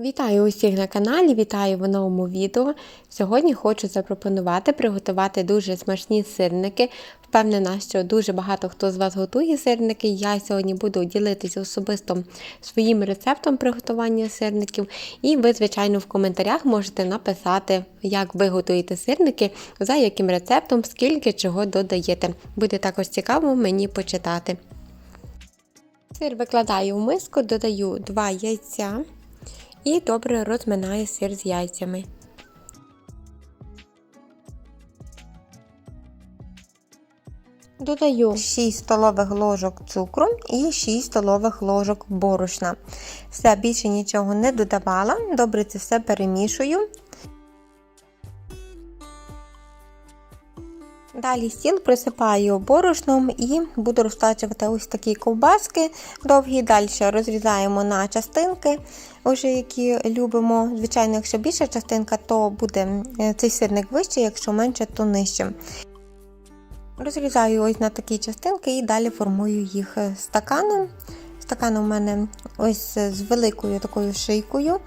Вітаю усіх на каналі, вітаю в новому відео. Сьогодні хочу запропонувати приготувати дуже смачні сирники. Впевнена, що дуже багато хто з вас готує сирники. Я сьогодні буду ділитися особисто своїм рецептом приготування сирників. І ви, звичайно, в коментарях можете написати, як ви готуєте сирники, за яким рецептом, скільки чого додаєте. Буде також цікаво мені почитати. Сир викладаю в миску, додаю 2 яйця і добре розминаю сир з яйцями. Додаю 6 столових ложок цукру і 6 столових ложок борошна. Все, більше нічого не додавала, добре це все перемішую. Далі стіл присипаю борошном і буду розтачувати ось такі ковбаски довгі. Далі розрізаємо на частинки, вже які любимо. Звичайно, якщо більша частинка, то буде цей сирник вищий, якщо менше, то нижче. Розрізаю ось на такі частинки і далі формую їх стаканом. Стакан у мене ось з великою такою шийкою.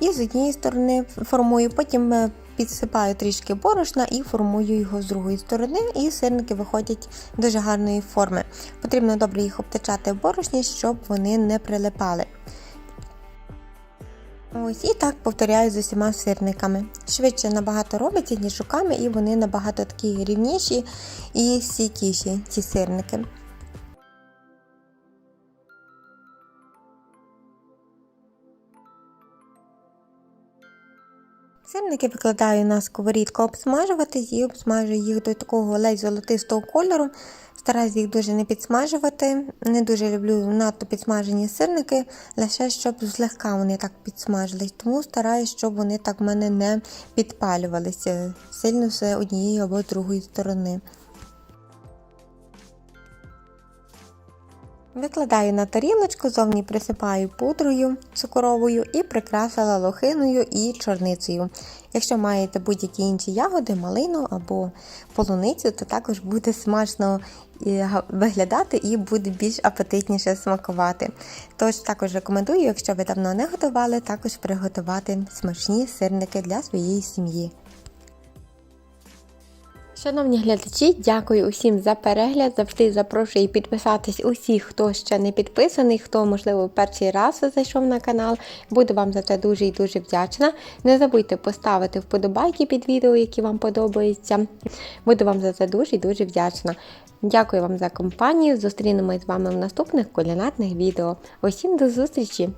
І з однієї сторони формую, потім підсипаю трішки борошна і формую його з другої сторони, і сирники виходять дуже гарної форми. Потрібно добре їх обтачати в борошні, щоб вони не прилипали. Ось І так повторяю з усіма сирниками. Швидше набагато робиться, ніж руками, і вони набагато такі рівніші і стійкіші, ці сирники. Сирники викладаю на сковорідку обсмажувати і обсмажую їх до такого ледь золотистого кольору. Стараюсь їх дуже не підсмажувати. Не дуже люблю надто підсмажені сирники, лише щоб злегка вони так підсмажились. Тому стараюсь, щоб вони так в мене не підпалювалися сильно з однієї або другої сторони. Викладаю на тарілочку, зовні присипаю пудрою цукровою і прикрасила лохиною і чорницею. Якщо маєте будь-які інші ягоди, малину або полуницю, то також буде смачно виглядати і буде більш апетитніше смакувати. Тож також рекомендую, якщо ви давно не готували, також приготувати смачні сирники для своєї сім'ї. Шановні глядачі, дякую усім за перегляд. Завжди запрошую підписатись усіх, хто ще не підписаний, хто, можливо, перший раз зайшов на канал. Буду вам за це дуже і дуже вдячна. Не забудьте поставити вподобайки під відео, які вам подобаються. Буду вам за це дуже і дуже вдячна. Дякую вам за компанію. Зустрінемось з вами в наступних кулінарних відео. Усім до зустрічі!